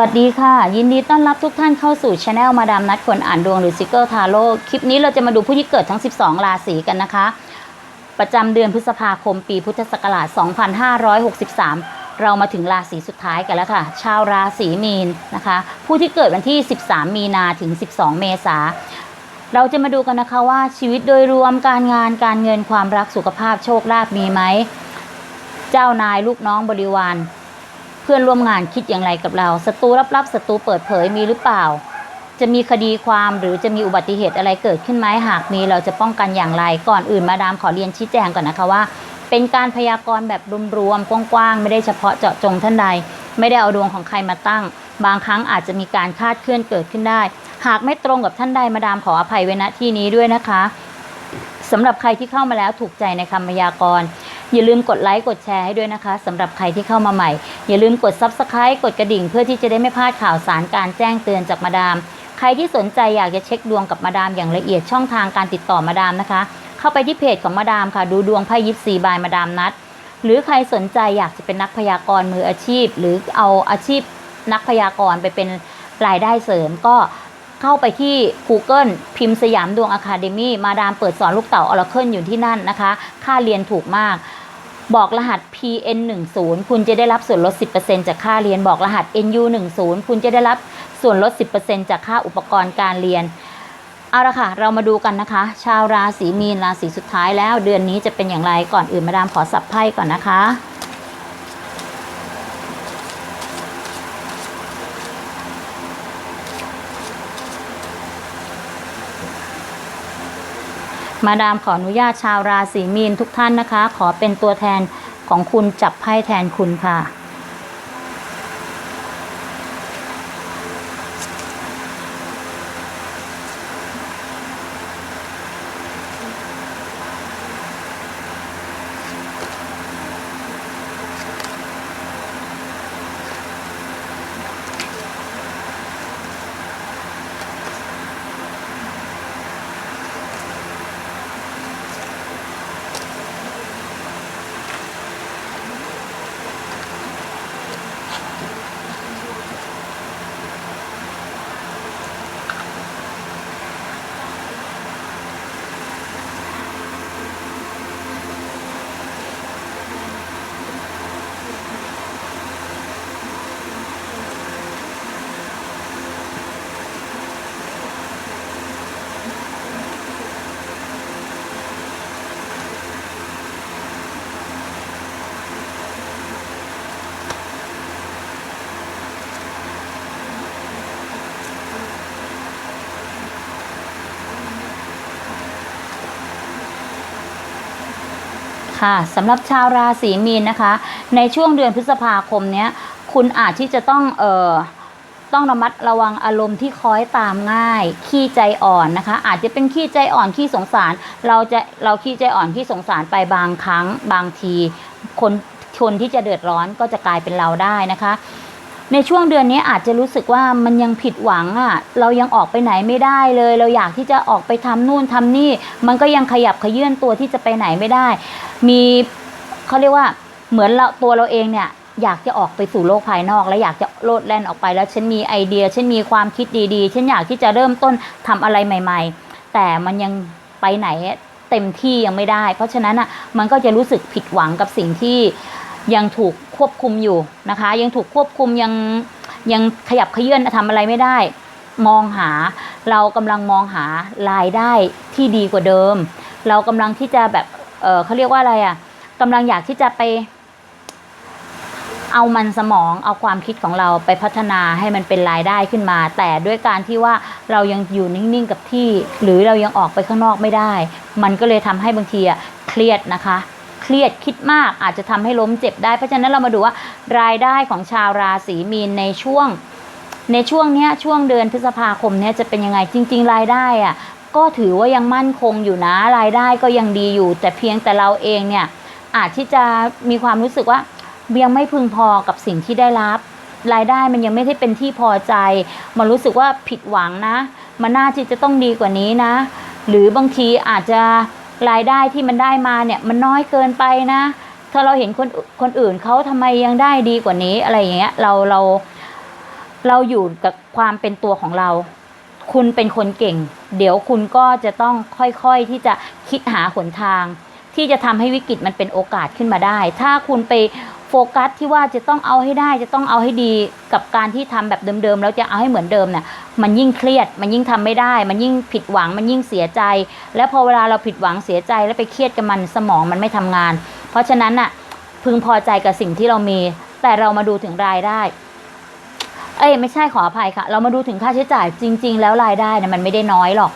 วัสดีค่ะ ยินดีต้อนรับทุกท่านเข้าสู่ช anel มาดามนัดคนอ่านดวงหรือซิกเกิลทาโร่คลิปนี้เราจะมาดูผู้ที่เกิดทั้ง 12 ราศีกันนะคะ ประจำเดือนพฤษภาคมปีพุทธศักราช 2563 เรามาถึงราศีสุดท้ายกันแล้วค่ะ ชาวราศีมีนนะคะ ผู้ที่เกิดวันที่ 13 มีนาถึง 12 เมษาเราจะมาดูกันนะคะว่าชีวิตโดยรวมการงานการเงินความรักสุขภาพโชคลาภมีไหม เจ้านายลูกน้องบริวาร เพื่อนร่วมงานคิดอย่างไรกับเราศัตรูลับๆศัตรูเปิดเผยมีหรือเปล่า จะมีคดีความหรือจะมีอุบัติเหตุอะไรเกิดขึ้นไหมหากมีเราจะป้องกันอย่างไร ก่อนอื่นมาดามขอเรียนชี้แจงก่อนนะคะว่า เป็นการพยากรณ์แบบรวมๆกว้างๆไม่ได้เฉพาะเจาะจงท่านใด ไม่ได้เอาดวงของใครมาตั้ง บางครั้งอาจจะมีการคาดเคลื่อนเกิดขึ้นได้ หากไม่ตรงกับท่านใดมาดามขออภัยไว้ณที่นี้ด้วยนะคะสำหรับใครที่เข้ามาแล้วถูกใจในคำพยากรณ์ อย่าลืมกดไลค์กดแชร์ให้ด้วยนะคะสำหรับใครที่เข้ามาใหม่ อย่าลืมกด Subscribe กดกระดิ่ง เพื่อที่จะได้ไม่พลาดข่าวสารการแจ้งเตือนจากมาดาม ใครที่สนใจอยากจะเช็คดวงกับมาดามอย่างละเอียดช่องทางการติดต่อมาดามนะคะ เข้าไปที่เพจของมาดามค่ะ ดูดวงไพ่ยิปซีบายมาดามนัดหรือใครสนใจอยากจะเป็นนักพยากรณ์มืออาชีพ หรือเอาอาชีพนักพยากรณ์ไปเป็นรายได้เสริมก็เข้าไปที่ Google พิมพ์สยามดวงอะคาเดมี่มาดามเปิดสอนลูกเต่าออร์เคิลอยู่ที่นั่นนะคะ ค่าเรียนถูกมาก บอกรหัส PN 1 0 คุณจะได้รับส่วนลด 10%จากค่าเรียน บอกรหัส NU 1 0 คุณจะได้รับส่วนลด 10%จากค่าอุปกรณ์การเรียน เอาละค่ะ เรามาดูกันนะคะ ชาวราศีมีนราศีสุดท้ายแล้วเดือนนี้จะเป็นอย่างไรก่อนอื่นมาดามขอสับไพ่ก่อนนะคะ มาดามขออนุญาตชาวราศีมีนทุกท่านนะคะ ขอเป็นตัวแทนของคุณจับไพ่แทนคุณค่ะ ค่ะสำหรับชาวราศีมีนนะคะ ในช่วงเดือนพฤษภาคมเนี้ยคุณอาจที่จะต้องเอ่อต้องระมัดระวังอารมณ์ที่คล้อยตามง่าย ขี้ใจอ่อนนะคะ อาจจะเป็นขี้ใจอ่อนขี้สงสาร เราจะเราขี้ใจอ่อนขี้สงสารไปบางครั้งบางที คนคนที่จะเดือดร้อนก็จะกลายเป็นเราได้นะคะ ในช่วงเดือนนี้อาจจะรู้สึกว่ามันยังผิดหวังอะ่ะ เรายังออกไปไหนไม่ได้เลย เราอยากที่จะออกไปทำนู่นทำนี่ มันก็ยังขยับขยื่นตัวที่จะไปไหนไม่ได้ มีเขาเรียกว่าเหมือนเราตัวเราเองเนี่ยอยากจะออกไปสู่โลกภายนอก และอยากจะโลดแล่นออกไปแล้วฉันมีไอเดียฉันมีความคิดดีๆฉันอยากที่จะเริ่มต้นทำอะไรใหม่ ๆ แต่มันยังไปไหนเต็มที่ยังไม่ได้ เพราะฉะนั้นอะมันก็จะรู้สึกผิดหวังกับสิ่งที่ ยังถูกควบคุมอยู่นะคะ ยังถูกควบคุมยังยังขยับเขยื่อนทำอะไรไม่ได้ มองหาเรากำลังมองหารายได้ที่ดีกว่าเดิม เรากำลังที่จะแบบเออเขาเรียกว่าอะไรอะกำลังอยากที่จะไป เอามันสมองเอาความคิดของเราไปพัฒนาให้มันเป็นรายได้ขึ้นมา แต่ด้วยการที่ว่าเรายังอยู่นิ่งๆกับที่ หรือเรายังออกไปข้างนอกไม่ได้ มันก็เลยทำให้บางทีอะเครียดนะคะ เครียดคิดมากอาจจะทำให้ล้มเจ็บได้ เพราะฉะนั้นเรามาดูว่ารายได้ของชาวราศีมีนในช่วง ในช่วงนี้ช่วงเดือนพฤษภาคมเนี้ยจะเป็นยังไงจริง ๆ รายได้อะก็ถือว่ายังมั่นคงอยู่นะรายได้ก็ยังดีอยู่ แต่เพียงแต่เราเองเนี่ยอาจที่จะมีความรู้สึกว่ายังไม่พึงพอกับสิ่งที่ได้รับ รายได้มันยังไม่ได้เป็นที่พอใจ มันรู้สึกว่าผิดหวังนะ มันน่าที่จะต้องดีกว่านี้นะ หรือบางทีอาจจะ รายได้ที่มันได้มาเนี่ยมันน้อยเกินไปนะถ้าเราเห็นคนคนอื่นเขาทำไมยังได้ดีกว่านี้อะไรอย่างเงี้ยเราเราเราอยู่กับความเป็นตัวของเรา คุณเป็นคนเก่ง เดี๋ยวคุณก็จะต้องค่อยๆที่จะคิดหาหนทาง ที่จะทำให้วิกฤตมันเป็นโอกาสขึ้นมาได้ ถ้าคุณไป โฟกัสที่ว่าจะต้องเอาให้ได้จะต้องเอาให้ดีกับการที่ทำแบบเดิมๆแล้วจะเอาให้เหมือนเดิมเนี่ยมันยิ่งเครียด มันยิ่งทำไม่ได้ มันยิ่งผิดหวังมันยิ่งเสียใจ แล้วพอเวลาเราผิดหวังเสียใจแล้วไปเครียดกับมันสมองมันไม่ทำงาน เพราะฉะนั้นน่ะพึงพอใจกับสิ่งที่เรามี แต่เรามาดูถึงรายได้ เอ้ยไม่ใช่ขออภัยค่ะ เรามาดูถึงค่าใช้จ่ายจริง ๆ แล้วรายได้นี่ยมันไม่ได้น้อยหรอก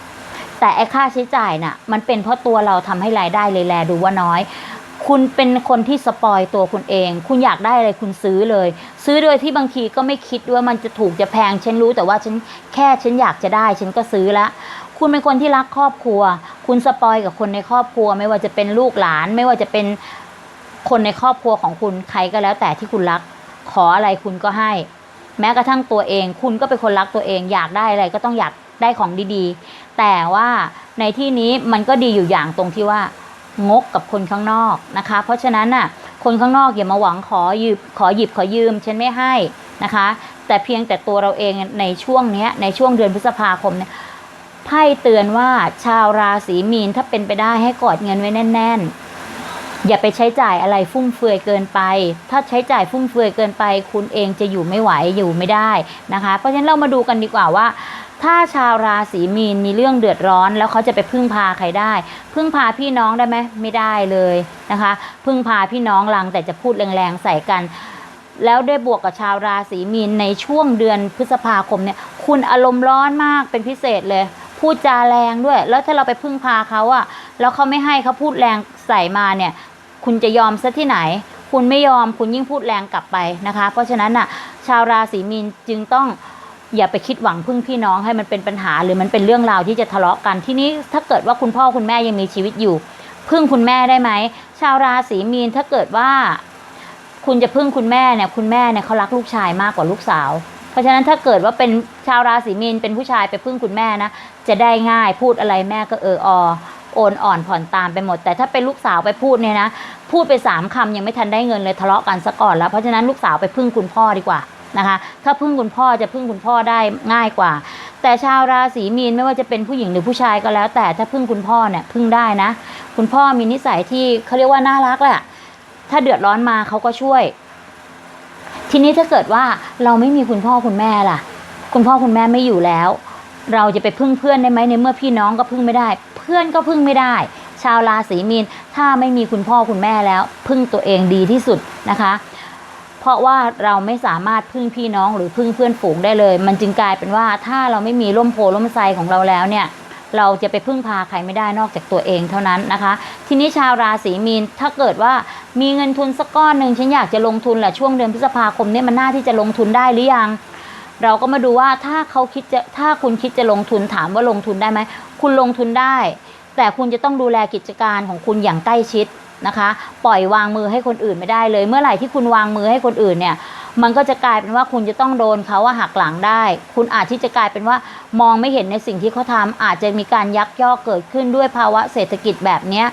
แต่ไอ้ค่าใช้จ่ายน่ะ มันเป็นเพราะตัวเราทำให้รายได้เลยแลดูว่าน้อย คุณเป็นคนที่สปอยตัวคุณเอง คุณอยากได้อะไรคุณซื้อเลย ซื้อโดยที่บางทีก็ไม่คิดว่ามันจะถูกจะแพง ฉันรู้แต่ว่าฉันแค่ฉันอยากจะได้ ฉันก็ซื้อละ คุณเป็นคนที่รักครอบครัว คุณสปอยกับคนในครอบครัว ไม่ว่าจะเป็นลูกหลาน ไม่ว่าจะเป็นคนในครอบครัวของคุณใครก็แล้วแต่ที่คุณรัก ขออะไรคุณก็ให้ แม้กระทั่งตัวเอง คุณก็เป็นคนรักตัวเอง อยากได้อะไรก็ต้องอยากได้ของดีๆ แต่ว่าในที่นี้มันก็ดีอยู่อย่างตรงที่ว่า งกกับคนข้างนอกนะคะ เพราะฉะนั้นน่ะคนข้างนอกอย่ามาหวังขอยืมขอหยิบขอยืมฉันไม่ให้นะคะ แต่เพียงแต่ตัวเราเองในช่วงนี้ในช่วงเดือนพฤษภาคมเนี่ยไพ่เตือนว่าชาวราศีมีนถ้าเป็นไปได้ให้กอดเงินไว้แน่น ๆ อย่าไปใช้จ่ายอะไรฟุ่มเฟือยเกินไป ถ้าใช้จ่ายฟุ่มเฟือยเกินไป คุณเองจะอยู่ไม่ไหวอยู่ไม่ได้นะคะ เพราะฉะนั้นเรามาดูกันดีกว่าว่า ถ้าชาวราศีมีนมีเรื่องเดือดร้อนแล้วเขาจะไปพึ่งพาใครได้ พึ่งพาพี่น้องได้ไหมไม่ได้เลยนะคะ พึ่งพาพี่น้องลังแต่จะพูดแรงๆใส่กัน แล้วได้บวกกับชาวราศีมีนในช่วงเดือนพฤษภาคมเนี่ยคุณอารมณ์ร้อนมากเป็นพิเศษเลย พูดจาแรงด้วย แล้วถ้าเราไปพึ่งพาเขาอะแล้วเขาไม่ให้เขาพูดแรงใส่มาเนี่ย คุณจะยอมซะที่ไหน คุณไม่ยอมคุณยิ่งพูดแรงกลับไปนะคะ เพราะฉะนั้นน่ะชาวราศีมีนจึงต้อง อย่าไปคิดหวังพึ่งพี่น้องให้มันเป็นปัญหา หรือมันเป็นเรื่องราวที่จะทะเลาะกันที่นี้ถ้าเกิดว่าคุณพ่อคุณแม่ยังมีชีวิตอยู่ พึ่งคุณแม่ได้ไหมชาวราศีมีนถ้าเกิดว่า คุณจะพึ่งคุณแม่เนี่ยคุณแม่เนี่ยเขารักลูกชายมากกว่าลูกสาว เพราะฉะนั้นถ้าเกิดว่าเป็นชาวราศีมีนเป็นผู้ชายไปพึ่งคุณแม่นะจะได้ง่ายพูดอะไรแม่ก็เอออโอนอ่อนผ่อนตามไปหมด แต่ถ้าเป็นลูกสาวไปพูดเนี่ยนะพูดไปสามคำยังไม่ทันได้เงินเลยทะเลาะกันซะก่อนแล้วเพราะฉะนั้นลูกสาวไปพึ่งคุณพ่อดีกว่า นะคะ ถ้าพึ่งคุณพ่อจะพึ่งคุณพ่อได้ง่ายกว่า แต่ชาวราศีมีนไม่ว่าจะเป็นผู้หญิงหรือผู้ชายก็แล้ว แต่ถ้าพึ่งคุณพ่อเนี่ยพึ่งได้นะ คุณพ่อมีนิสัยที่เขาเรียกว่าน่ารักแหละถ้าเดือดร้อนมาเขาก็ช่วย ทีนี้ถ้าเกิดว่าเราไม่มีคุณพ่อคุณแม่ล่ะ คุณพ่อคุณแม่ไม่อยู่แล้ว เราจะไปพึ่งเพื่อนได้ไหมในเมื่อพี่น้องก็พึ่งไม่ได้ เพื่อนก็พึ่งไม่ได้ชาวราศีมีนถ้าไม่มีคุณพ่อคุณแม่แล้ว พึ่งตัวเองดีที่สุดนะคะ เพราะว่าเราไม่สามารถพึ่งพี่น้องหรือพึ่งเพื่อนฝูงได้เลย มันจึงกลายเป็นว่าถ้าเราไม่มีร่มโพล่มไทรของเราแล้วเนี่ยเราจะไปพึ่งพาใครไม่ได้นอกจากตัวเองเท่านั้นนะคะ ทีนี้ชาวราศีมีนถ้าเกิดว่ามีเงินทุนสักก้อนหนึ่งฉันอยากจะลงทุนแหละช่วงเดือนพฤษภาคมเนี่ยมันน่าที่จะลงทุนได้หรือยัง เราก็มาดูว่าถ้าเขาคิดจะถ้าคุณคิดจะลงทุนถามว่าลงทุนได้ไหมคุณลงทุนได้ แต่คุณจะต้องดูแลกิจการของคุณอย่างใกล้ชิด นะคะ ปล่อยวางมือให้คนอื่นไม่ได้เลย เมื่อไหร่ที่คุณวางมือให้คนอื่นเนี่ย มันก็จะกลายเป็นว่าคุณจะต้องโดนเขาว่าหักหลังได้ คุณอาจที่จะกลายเป็นว่ามองไม่เห็นในสิ่งที่เขาทำอาจจะมีการยักยอกเกิดขึ้นด้วยภาวะเศรษฐกิจแบบเนี้ย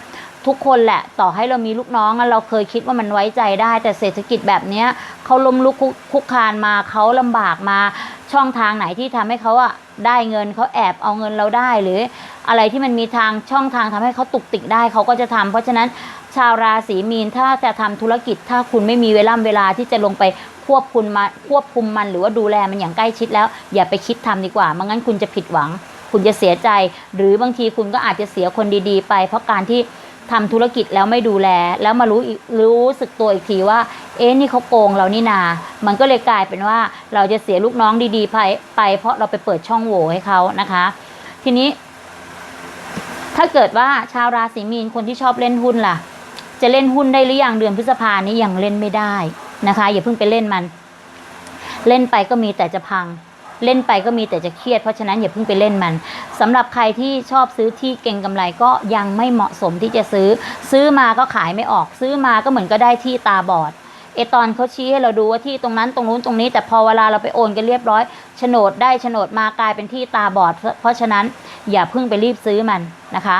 ทุกคนแหละต่อให้เรามีลูกน้องเราเคยคิดว่ามันไว้ใจได้ แต่เศรษฐกิจแบบเนี้ยเขาล้มลุกคุกคานมาเขาลำบากมาช่องทางไหนที่ทำให้เขาอะได้เงินเขาแอบเอาเงินเราได้หรือ อะไรที่มันมีทางช่องทางทำให้เขาตุกติกได้เขาก็จะทำเพราะฉะนั้น ชาวราศีมีนถ้าจะทำธุรกิจถ้าคุณไม่มีเวลาเวลาที่จะลงไปควบคุมมาควบคุมมันหรือว่าดูแลมันอย่างใกล้ชิดแล้ว อย่าไปคิดทำดีกว่าไม่งั้นคุณจะผิดหวัง คุณจะเสียใจ หรือบางทีคุณก็อาจจะเสียคนดีๆ ไป เพราะการที่ทำธุรกิจแล้วไม่ดูแล แล้วมารู้รู้สึกตัวอีกทีว่า เอ๊ะนี่เขาโกงเรานี่นา มันก็เลยกลายเป็นว่าเราจะเสียลูกน้องดีๆไปไป เพราะเราไปเปิดช่องโหว่ให้เขานะคะ ทีนี้ ถ้าเกิดว่าชาวราศีมีนคนที่ชอบเล่นหุ้นล่ะ จะเล่นหุ้นได้หรือยังเดือนพฤษภานี้ยังเล่นไม่ได้นะคะ อย่าเพิ่งไปเล่นมัน เล่นไปก็มีแต่จะพัง เล่นไปก็มีแต่จะเครียดเพราะฉะนั้นอย่าเพิ่งไปเล่นมันสำหรับใครที่ชอบซื้อที่เก่งกำไรก็ยังไม่เหมาะสมที่จะซื้อ ซื้อมาก็ขายไม่ออก ซื้อมาก็เหมือนก็ได้ที่ตาบอดเอตอนเขาชี้ให้เราดูว่าที่ตรงนั้นตรงนู้นตรงนี้ แต่พอเวลาเราไปโอนกันเรียบร้อยโฉนดได้โฉนดมากลายเป็นที่ตาบอด เพราะฉะนั้นอย่าเพิ่งไปรีบซื้อมันนะคะ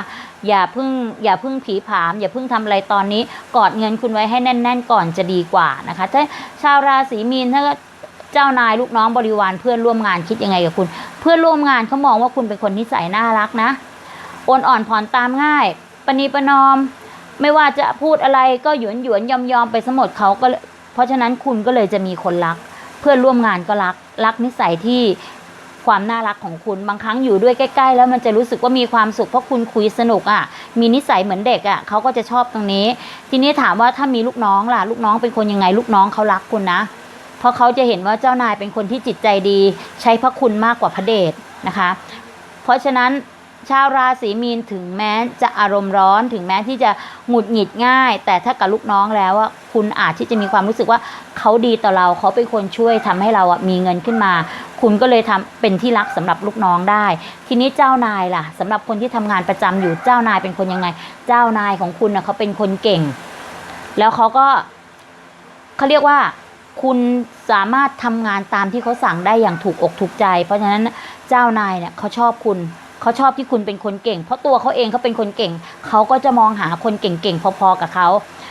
อย่าพิ่งอย่าพิ่งผีผาม อย่าพิ่งทำอะไรตอนนี้กอดเงินคุณไว้ให้แน่น ๆ ก่อนจะดีกว่านะคะถ้าชาวราศีมีนถ้าเจ้านายลูกน้องบริวารเพื่อนร่วมงานคิดยังไงกับคุณ เพื่อนร่วมงานเขามองว่าคุณเป็นคนนิสัยน่ารักนะโอนอ่อนผ่อนตามง่ายปณีประนอม ไม่ว่าจะพูดอะไรก็หยวนหยวนยอมยอมไปสมดเขาก็เพราะฉะนั้นคุณก็เลยจะมีคนรัก เพื่อนร่วมงานก็รักรักนิสัยที่ ความน่ารักของคุณบางครั้งอยู่ด้วยใกล้ๆ แล้วมันจะรู้สึกว่ามีความสุขเพราะคุณคุยสนุกอะมีนิสัยเหมือนเด็กอะเขาก็จะชอบตรงนี้ ทีนี้ถามว่าถ้ามีลูกน้องล่ะ ลูกน้องเป็นคนยังไง ลูกน้องเขารักคุณนะ เพราะเขาจะเห็นว่าเจ้านายเป็นคนที่จิตใจดี ใช้พระคุณมากกว่าพระเดชนะคะ เพราะฉะนั้น ชาวราศีมีนถึงแม้จะอารมณ์ร้อนถึงแม้ที่จะหงุดหงิดง่าย แต่ถ้ากับลูกน้องแล้วอะคุณอาจที่จะมีความรู้สึกว่าเขาดีต่อเราเขาเป็นคนช่วยทำให้เราอะมีเงินขึ้นมา คุณก็เลยทำเป็นที่รักสำหรับลูกน้องได้ ทีนี้เจ้านายล่ะสำหรับคนที่ทำงานประจำอยู่เจ้านายเป็นคนยังไง เจ้านายของคุณนะเขาเป็นคนเก่ง แล้วเขาก็เขาเรียกว่าคุณสามารถทำงานตามที่เขาสั่งได้อย่างถูกอกถูกใจ เพราะฉะนั้นเจ้านายเนี่ยเขาชอบคุณ เขาชอบที่คุณเป็นคนเก่ง เพราะตัวเขาเองเขาเป็นคนเก่ง เขาก็จะมองหาคนเก่งๆพอๆกับเขา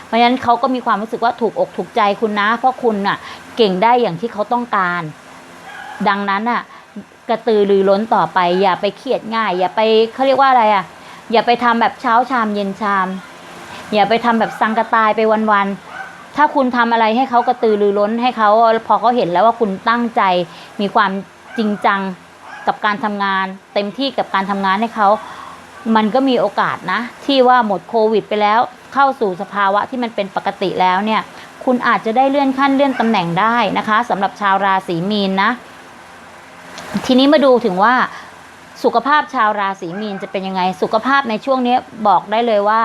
เพราะฉะนั้นเขาก็มีความรู้สึกว่าถูกอกถูกใจคุณนะ เพราะคุณน่ะเก่งได้อย่างที่เขาต้องการ ดังนั้นน่ะกระตือรือร้นต่อไป อย่าไปเครียดง่าย อย่าไปเขาเรียกว่าอะไรอะ อย่าไปทำแบบเช้าชามเย็นชาม อย่าไปทำแบบสังกะตายไปวันๆถ้าคุณทำอะไรให้เขากระตือรือร้นให้เขาพอเขาเห็นแล้วว่าคุณตั้งใจมีความจริงจัง กับการทำงาน เต็มที่กับการทำงานให้เขามันก็มีโอกาสนะ ที่ว่าหมดโควิดไปแล้ว เข้าสู่สภาวะที่มันเป็นปกติแล้วเนี่ย คุณอาจจะได้เลื่อนขั้นเลื่อนตำแหน่งได้นะคะสำหรับชาวราศีมีนนะ ทีนี้มาดูถึงว่าสุขภาพชาวราศีมีนจะเป็นยังไง สุขภาพในช่วงนี้บอกได้เลยว่า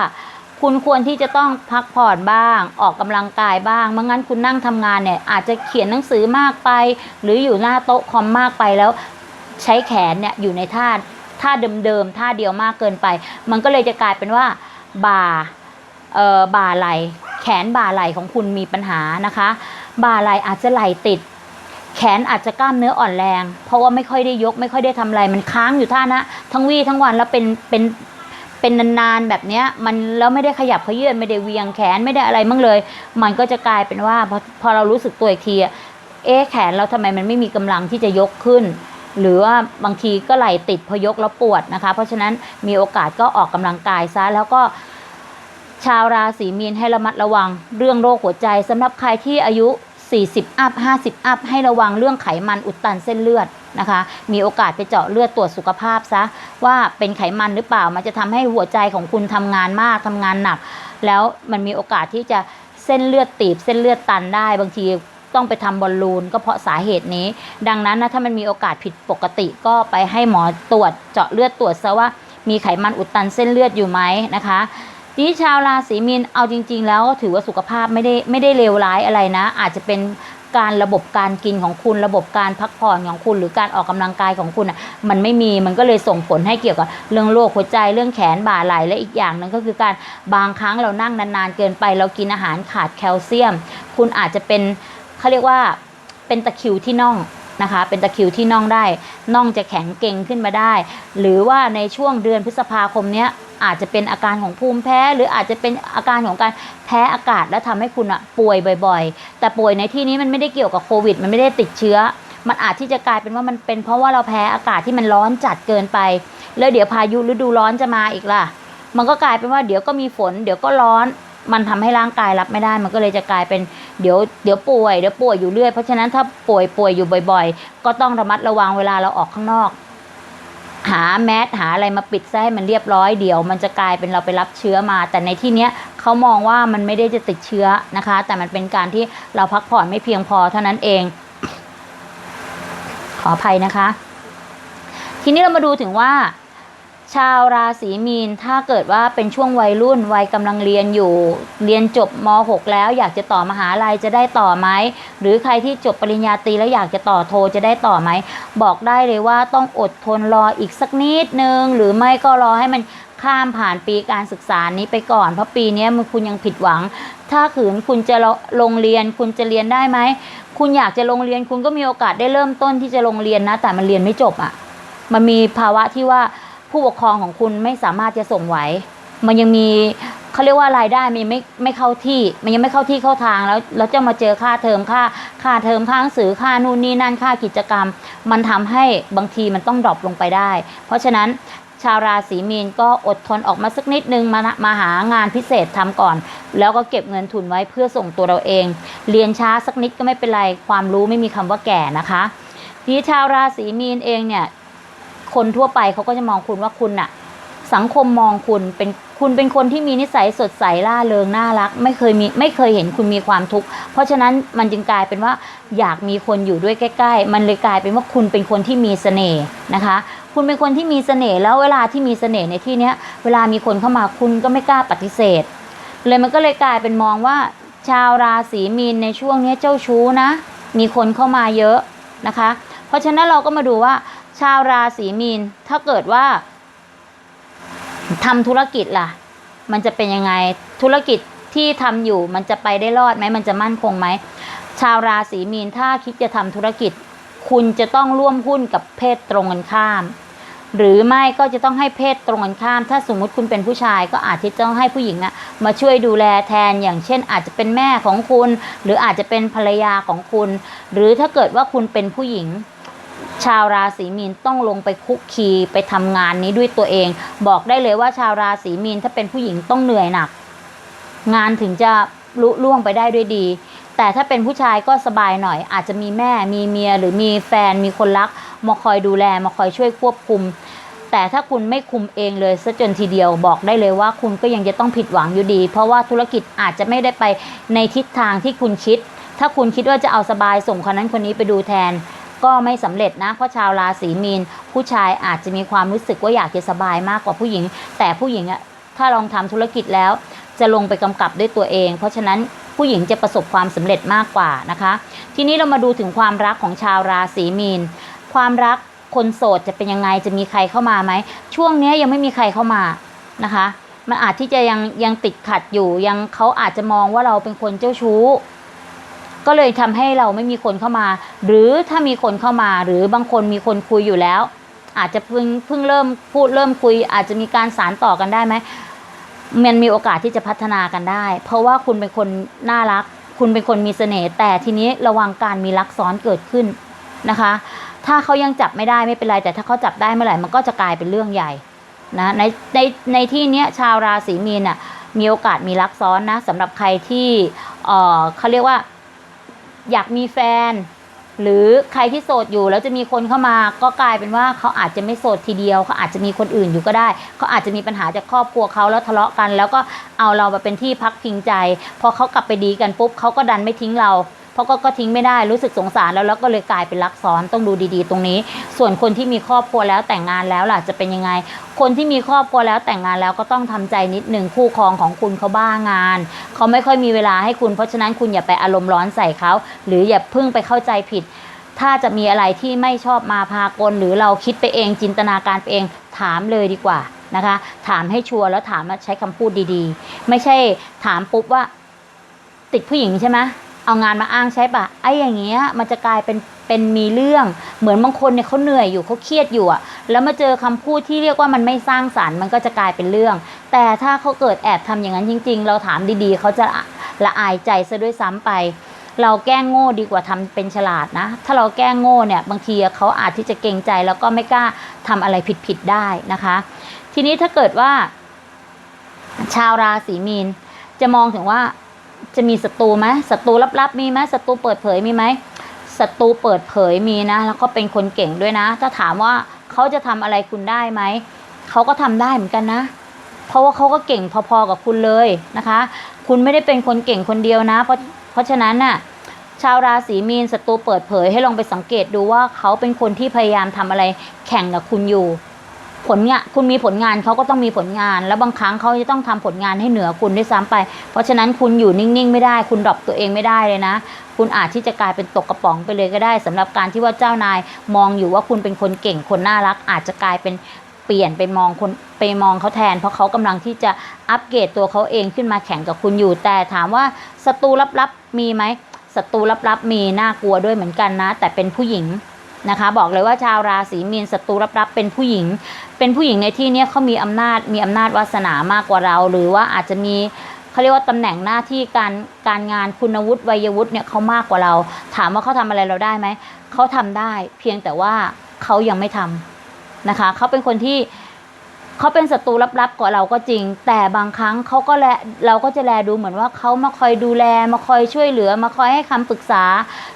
คุณควรที่จะต้องพักผ่อนบ้าง ออกกำลังกายบ้างไม่งั้นคุณนั่งทำงานเนี่ยอาจจะเขียนหนังสือมากไป หรืออยู่หน้าโต๊ะคอมมากไปแล้ว ใช้แขนเนี่ยอยู่ในท่าท่าเดิมๆท่าเดียวมากเกินไป มันก็เลยจะกลายเป็นว่าบ่าเอ่อบ่าไหลแขนบ่าไหลของคุณมีปัญหานะคะ บ่าไหลอาจจะไหลติด แขนอาจจะกล้ามเนื้ออ่อนแรง เพราะว่าไม่ค่อยได้ยก ไม่ค่อยได้ทำอะไรมันค้างอยู่ท่านะทั้งวี่ทั้งวันแล้วเป็นเป็นเป็นนานๆแบบเนี้ยมันแล้วไม่ได้ขยับเขยื้อนไม่ได้เวียงแขนไม่ได้อะไรมั่งเลย มันก็จะกลายเป็นว่าพอพอเรารู้สึกตัวอีกทีอะเอ๊แขนเราทำไมมันไม่มีกำลังที่จะยกขึ้น หรือว่าบางทีก็ไหลติดพยกแล้วปวดนะคะ เพราะฉะนั้นมีโอกาสก็ออกกำลังกายซะแล้วก็ชาวราศีมีนให้ระมัดระวังเรื่องโรคหัวใจสำหรับใครที่อายุ 40 อัพ 50 อัพ ให้ระวังเรื่องไขมันอุดตันเส้นเลือดนะคะ มีโอกาสไปเจาะเลือดตรวจสุขภาพซะว่าเป็นไขมันหรือเปล่า มันจะทำให้หัวใจของคุณทำงานมากทำงานหนัก แล้วมันมีโอกาสที่จะเส้นเลือดตีบเส้นเลือดตันได้บางที ต้องไปทำบอลลูนก็เพราะสาเหตุนี้ ดังนั้นนะถ้ามันมีโอกาสผิดปกติก็ไปให้หมอตรวจเจาะเลือดตรวจซะว่ามีไขมันอุดตันเส้นเลือดอยู่ไหมนะคะทีนี้ชาวราศีมีนเอาจริง ๆ แล้วก็ถือว่าสุขภาพไม่ได้ไม่ได้เลวร้ายอะไรนะ อาจจะเป็นการระบบการกินของคุณระบบการพักผ่อนของคุณ หรือการออกกำลังกายของคุณอะมันไม่มีมันก็เลยส่งผลให้เกี่ยวกับเรื่องโรคหัวใจเรื่องแขนบ่าไหล่และอีกอย่างหนึงก็คือการบางครั้งเรานั่งนานๆเกินไป เรากินอาหารขาดแคลเซียม คุณอาจจะเป็น เขาเรียกว่าเป็นตะคิวที่น่องนะคะ เป็นตะคิวที่น่องได้ น่องจะแข็งเก่งขึ้นมาได้ หรือว่าในช่วงเดือนพฤษภาคมเนี้ยอาจจะเป็นอาการของภูมิแพ้ หรืออาจจะเป็นอาการของการแพ้อากาศและทำให้คุณอะป่วยบ่อยๆ แต่ป่วยในที่นี้มันไม่ได้เกี่ยวกับโควิด มันไม่ได้ติดเชื้อ มันอาจที่จะกลายเป็นว่ามันเป็นเพราะว่าเราแพ้อากาศที่มันร้อนจัดเกินไป แล้วเดี๋ยวพายุฤดูร้อนจะมาอีกล่ะ มันก็กลายเป็นว่าเดี๋ยวก็มีฝน เดี๋ยวก็ร้อน มันทำให้ร่างกายรับไม่ได้มันก็เลยจะกลายเป็นเดี๋ยวเดี๋ยวป่วยเดี๋ยวป่วยอยู่เรื่อยเพราะฉะนั้นถ้าป่วยป่วยอยู่บ่อย ๆ ก็ต้องระมัดระวังเวลาเราออกข้างนอก หาแมสหาอะไรมาปิดซะให้มันเรียบร้อยเดี๋ยว มันจะกลายเป็นเราไปรับเชื้อมา แต่ในที่เนี้ยเขามองว่ามันไม่ได้จะติดเชื้อนะคะ แต่มันเป็นการที่เราพักผ่อนไม่เพียงพอเท่านั้นเอง ขออภัยนะคะ ทีนี้เรามาดูถึงว่า ชาวราศีมีนถ้าเกิดว่าเป็นช่วงวัยรุ่นวัยกำลังเรียนอยู่ เรียนจบม .6 แล้วอยากจะต่อมหาลัยจะได้ต่อไหมหรือใครที่จบปริญญาตรีแล้วอยากจะต่อโทจะได้ต่อไหมบอกได้เลยว่าต้องอดทนรออีกสักนิดนึง หรือไม่ก็รอให้มันข้ามผ่านปีการศึกษานี้ไปก่อน เพราะปีนี้มันคุณยังผิดหวัง ถ้าขืนคุณจะลงเรียนคุณจะเรียนได้ไหมคุณอยากจะลงเรียนคุณก็มีโอกาสได้เริ่มต้นที่จะลงเรียนนะ แต่มันเรียนไม่จบอะ่ะมันมีภาวะที่ว่า ผู้ปกครองของคุณไม่สามารถจะส่งไหว มันยังมีเขาเรียกว่ารายได้มันยังไม่ไม่เข้าที่ มันยังไม่เข้าที่เข้าทางแล้วแล้วจะมาเจอค่าเทอมค่าค่าเทอมค่าหนังสือค่านู่นนี่นั่นค่ากิจกรรม มันทำให้บางทีมันต้องดรอปลงไปได้ เพราะฉะนั้นชาวราศีมีนก็อดทนออกมาสักนิดนึงมามาหางานพิเศษทำก่อน แล้วก็เก็บเงินทุนไว้เพื่อส่งตัวเราเอง เรียนช้าสักนิดก็ไม่เป็นไรความรู้ไม่มีคำว่าแก่นะคะทีชาวราศีมีนเองเนี่ย คนทั่วไปเขาก็จะมองคุณว่าคุณน่ะ สังคมมองคุณเป็นคุณเป็นคนที่มีนิสัยสดใสล่าเริงน่ารัก ไม่เคยมีไม่เคยเห็นคุณมีความทุกข์เพราะฉะนั้นมันจึงกลายเป็นว่าอยากมีคนอยู่ด้วยใกล้ ๆ มันเลยกลายเป็นว่าคุณเป็นคนที่มีเสน่ห์นะคะ คุณเป็นคนที่มีเสน่ห์แล้วเวลาที่มีเสน่ห์ในที่เนี้ยเวลามีคนเข้ามาคุณก็ไม่กล้าปฏิเสธ เลยมันก็เลยกลายเป็นมองว่า ชาวราศีมีนในช่วงนี้เจ้าชู้นะ มีคนเข้ามาเยอะนะคะ เพราะฉะนั้นเราก็มาดูว่า ชาวราศีมีนถ้าเกิดว่าทำธุรกิจล่ะ มันจะเป็นยังไงธุรกิจที่ทำอยู่มันจะไปได้รอดไหมมันจะมั่นคงไหมชาวราศีมีนถ้าคิดจะทำธุรกิจ คุณจะต้องร่วมหุ้นกับเพศตรงกันข้าม หรือไม่ก็จะต้องให้เพศตรงกันข้าม ถ้าสมมุติคุณเป็นผู้ชายก็อาจจะต้องให้ผู้หญิงอะมาช่วยดูแลแทนอย่างเช่น อาจจะเป็นแม่ของคุณ หรืออาจจะเป็นภรรยาของคุณ หรือถ้าเกิดว่าคุณเป็นผู้หญิง ชาวราศีมีนต้องลงไปคุกคีไปทำงานนี้ด้วยตัวเอง บอกได้เลยว่าชาวราศีมีนถ้าเป็นผู้หญิงต้องเหนื่อยหนัก งานถึงจะลุล่วงไปได้ด้วยดี แต่ถ้าเป็นผู้ชายก็สบายหน่อย อาจจะมีแม่มีเมียหรือมีแฟนมีคนรัก มาคอยดูแลมาคอยช่วยควบคุม แต่ถ้าคุณไม่คุมเองเลยซะจนทีเดียวบอกได้เลยว่าคุณก็ยังจะต้องผิดหวังอยู่ดี เพราะว่าธุรกิจอาจจะไม่ได้ไปในทิศทางที่คุณคิด ถ้าคุณคิดว่าจะเอาสบายส่งคนนั้นคนนี้ไปดูแทน ก็ไม่สำเร็จนะ เพราะชาวราศีมีน ผู้ชายอาจจะมีความรู้สึกว่าอยากจะสบายมากกว่าผู้หญิง แต่ผู้หญิงอะถ้าลองทำธุรกิจแล้ว จะลงไปกำกับด้วยตัวเอง เพราะฉะนั้นผู้หญิงจะประสบความสำเร็จมากกว่านะคะ ทีนี้เรามาดูถึงความรักของชาวราศีมีน ความรักคนโสดจะเป็นยังไงจะมีใครเข้ามาไหม ช่วงนี้ยังไม่มีใครเข้ามานะคะ มันอาจที่จะยังยังติดขัดอยู่ยังเขาอาจจะมองว่าเราเป็นคนเจ้าชู้ ก็เลยทำให้เราไม่มีคนเข้ามา หรือถ้ามีคนเข้ามา หรือบางคนมีคนคุยอยู่แล้ว อาจจะเพิ่งเพิ่งเริ่มพูดเริ่มคุย อาจจะมีการสารต่อกันได้ไหมมันมีโอกาสที่จะพัฒนากันได้ เพราะว่าคุณเป็นคนน่ารัก คุณเป็นคนมีเสน่ห์แต่ทีนี้ระวังการมีรักซ้อนเกิดขึ้นนะคะ ถ้าเขายังจับไม่ได้ไม่เป็นไร แต่ถ้าเขาจับได้เมื่อไหร่มันก็จะกลายเป็นเรื่องใหญ่นะในในในที่เนี้ยชาวราศีมีนอะมีโอกาสมีรักซ้อนนะสำหรับใครที่เออเขาเรียกว่า อยากมีแฟน หรือใครที่โสดอยู่แล้วจะมีคนเข้ามา ก็กลายเป็นว่าเขาอาจจะไม่โสดทีเดียวเขาอาจจะมีคนอื่นอยู่ก็ได้เขาอาจจะมีปัญหาจากครอบครัวเขาแล้วทะเลาะกัน แล้วก็เอาเรามาเป็นที่พักพิงใจ พอเขากลับไปดีกันปุ๊บเขาก็ดันไม่ทิ้งเรา เพราะก็ก็ทิ้งไม่ได้รู้สึกสงสารแล้วแล้วก็เลยกลายเป็นรักซ้อนต้องดูดีๆ ตรงนี้ ส่วนคนที่มีครอบครัวแล้วแต่งงานแล้วล่ะจะเป็นยังไง คนที่มีครอบครัวแล้วแต่งงานแล้วก็ต้องทำใจนิดหนึ่งคู่ครองของคุณเขาบ้างานเขาไม่ค่อยมีเวลาให้คุณเพราะฉะนั้นคุณอย่าไปอารมณ์ร้อนใส่เขาหรืออย่าเพิ่งไปเข้าใจผิด ถ้าจะมีอะไรที่ไม่ชอบมาพากลหรือเราคิดไปเองจินตนาการไปเองถามเลยดีกว่านะคะ ถามให้ชัวร์แล้วถามใช้คำพูดดีๆ ไม่ใช่ถามปุ๊บว่า ติดผู้หญิงใช่ไหม เอางานมาอ้างใช่ปะไอ้อย่างเงี้ยมันจะกลายเป็นเป็นมีเรื่อง เหมือนบางคนเนี่ยเขาเหนื่อยอยู่เขาเครียดอยู่อะแล้วมาเจอคำพูดที่เรียกว่ามันไม่สร้างสารรค์มันก็จะกลายเป็นเรื่อง แต่ถ้าเขาเกิดแอบทำอย่างนั้นจริง ๆ เราถามดีๆ เขาจะละอายใจซะด้วยซ้ำไป เราแกล้งโง่ดีกว่าทำเป็นฉลาดนะ ถ้าเราแกล้งโง่เนี่ยบางทีเขาอาจที่จะเกรงใจแล้วก็ไม่กล้าทำอะไรผิดๆได้นะคะ ทีนี้ถ้าเกิดว่า ชาวราศีมีนจะมองถึงว่า จะมีศัตรูไหมศัตรูลับๆมีไหมศัตรูเปิดเผยมีไหมศัตรูเปิดเผยมีนะ แล้วก็เป็นคนเก่งด้วยนะ ถ้าถามว่าเขาจะทำอะไรคุณได้ไหมเขาก็ทำได้เหมือนกันนะ เพราะว่าเขาก็เก่งพอๆกับคุณเลยนะคะ คุณไม่ได้เป็นคนเก่งคนเดียวนะ เพราะเพราะฉะนั้นน่ะชาวราศีมีนศัตรูเปิดเผยให้ลองไปสังเกตดูว่าเขาเป็นคนที่พยายามทำอะไรแข่งกับคุณอยู่ ผลงานคุณมีผลงานเขาก็ต้องมีผลงาน แล้วบางครั้งเขาจะต้องทำผลงานให้เหนือคุณด้วยซ้ำไป เพราะฉะนั้นคุณอยู่นิ่งๆ ไม่ได้ คุณดรอปตัวเองไม่ได้เลยนะ คุณอาจที่จะกลายเป็นตกกระป๋องไปเลยก็ได้สำหรับการที่ว่าเจ้านายมองอยู่ว่าคุณเป็นคนเก่งคนน่ารัก อาจจะกลายเป็นเปลี่ยนไปมองคนไปมองเขาแทน เพราะเขากำลังที่จะอัปเกรดตัวเขาเองขึ้นมาแข่งกับคุณอยู่ แต่ถามว่าศัตรูลับๆมีไหมศัตรูลับๆมีน่ากลัวด้วยเหมือนกันนะ แต่เป็นผู้หญิง นะคะ บอกเลยว่าชาวราศีมีนศัตรูรับๆเป็นผู้หญิง เป็นผู้หญิงในที่นี้เขามีอำนาจมีอำนาจวาสนามากกว่าเรา หรือว่าอาจจะมีเขาเรียกว่าตำแหน่งหน้าที่การการงานคุณวุฒิวัยวุฒิเนี่ยเขามากกว่าเรา ถามว่าเขาทำอะไรเราได้ไหมเขาทำได้ เพียงแต่ว่าเขายังไม่ทำนะคะเขาเป็นคนที่ เขาเป็นศัตรูลับๆกว่าเราก็จริง แต่บางครั้งเขาก็แลเราก็จะแลดูเหมือนว่าเขามาคอยดูแล มาคอยช่วยเหลือ มาคอยให้คำปรึกษา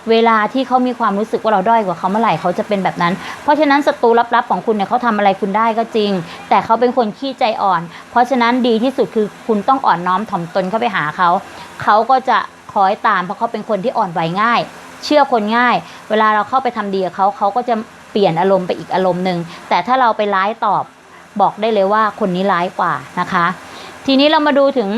เวลาที่เขามีความรู้สึกว่าเราด้อยกว่าเขาเมื่อไหร่เขาจะเป็นแบบนั้น เพราะฉะนั้นศัตรูลับๆของคุณเนี่ยเขาทำอะไรคุณได้ก็จริง แต่เขาเป็นคนขี้ใจอ่อน เพราะฉะนั้นดีที่สุดคือคุณต้องอ่อนน้อมถ่อมตนเข้าไปหาเขาเขาก็จะคอยตามเพราะเขาเป็นคนที่อ่อนไหวง่าย เชื่อคนง่าย เวลาเราเข้าไปทำดีกับเขาเขาก็จะเปลี่ยนอารมณ์ไปอีกอารมณ์หนึ่งแต่ถ้าเราไปร้ายตอบ บอกได้เลยว่าคนนี้ร้ายกว่านะคะ ทีนี้เรามาดูถึง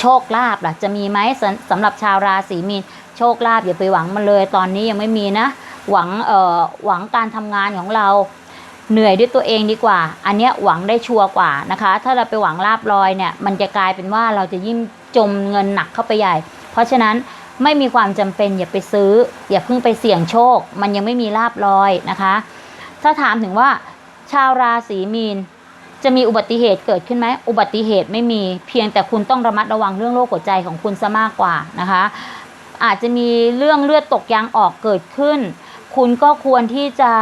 โชคลาภล่ะจะมีไหมสำสำหรับชาวราศีมีนโชคลาภอย่าไปหวังมันเลย ตอนนี้ยังไม่มีนะ หวังเอ่อหวังการทำงานของเราเหนื่อยด้วยตัวเองดีกว่า อันเนี้ยหวังได้ชัวร์กว่านะคะ ถ้าเราไปหวังลาบลอยเนี่ย มันจะกลายเป็นว่าเราจะยิ่งจมเงินหนักเข้าไปใหญ่ เพราะฉะนั้นไม่มีความจำเป็นอย่าไปซื้อ อย่าเพิ่งไปเสี่ยงโชค มันยังไม่มีลาบลอยนะคะ ถ้าถามถึงว่า ชาวราศีมีน จะมีอุบัติเหตุเกิดขึ้นไหมอุบัติเหตุไม่มีเพียงแต่คุณต้องระมัดระวังเรื่องโรคหัวใจของคุณซะมากกว่านะคะ อาจจะมีเรื่องเลือดตกยางออกเกิดขึ้น คุณก็ควรที่จะ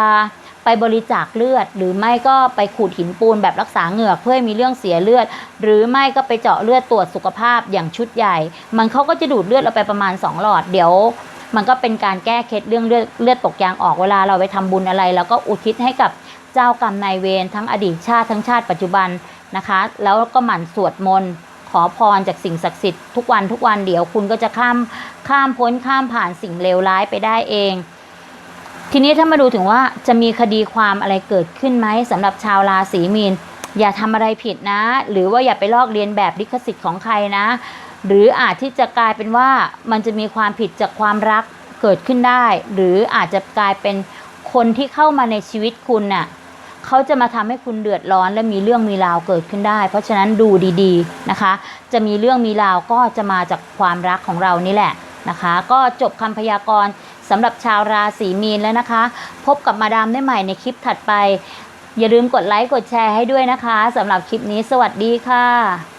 ไปบริจาคเลือด หรือไม่ก็ไปขูดหินปูนแบบรักษาเหงือกเพื่อมีเรื่องเสียเลือด หรือไม่ก็ไปเจาะเลือดตรวจสุขภาพอย่างชุดใหญ่ มันเขาก็จะดูดเลือดเราไปประมาณ 2 หลอดเดี๋ยว มันก็เป็นการแก้เคล็ดเรื่องเลือดเลือดตกยางออกเวลาเราไปทำบุญอะไร แล้วก็อุทิศให้กับ เจ้ากรรมนายเวรทั้งอดีตชาติทั้งชาติปัจจุบันนะคะ แล้วก็หมั่นสวดมนต์ขอพรจากสิ่งศักดิ์สิทธิ์ทุกวันทุกวันเดี๋ยวคุณก็จะข้ามข้ามพ้นข้ามผ่านสิ่งเลวร้ายไปได้เอง ทีนี้ถ้ามาดูถึงว่าจะมีคดีความอะไรเกิดขึ้นไหมสำหรับชาวราศีมีน อย่าทำอะไรผิดนะ หรือว่าอย่าไปลอกเลียนแบบลิขสิทธิ์ของใครนะ หรืออาจที่จะกลายเป็นว่ามันจะมีความผิดจากความรักเกิดขึ้นได้ หรืออาจจะกลายเป็นคนที่เข้ามาในชีวิตคุณน่ะ เขาจะมาทำให้คุณเดือดร้อนและมีเรื่องมีราวเกิดขึ้นได้ เพราะฉะนั้นดูดีๆนะคะ จะมีเรื่องมีราวก็จะมาจากความรักของเรานี่แหละนะคะ ก็จบคำพยากรณ์สำหรับชาวราศีมีนแล้วนะคะ พบกับมาดามได้ใหม่ในคลิปถัดไป อย่าลืมกดไลค์กดแชร์ให้ด้วยนะคะสำหรับคลิปนี้สวัสดีค่ะ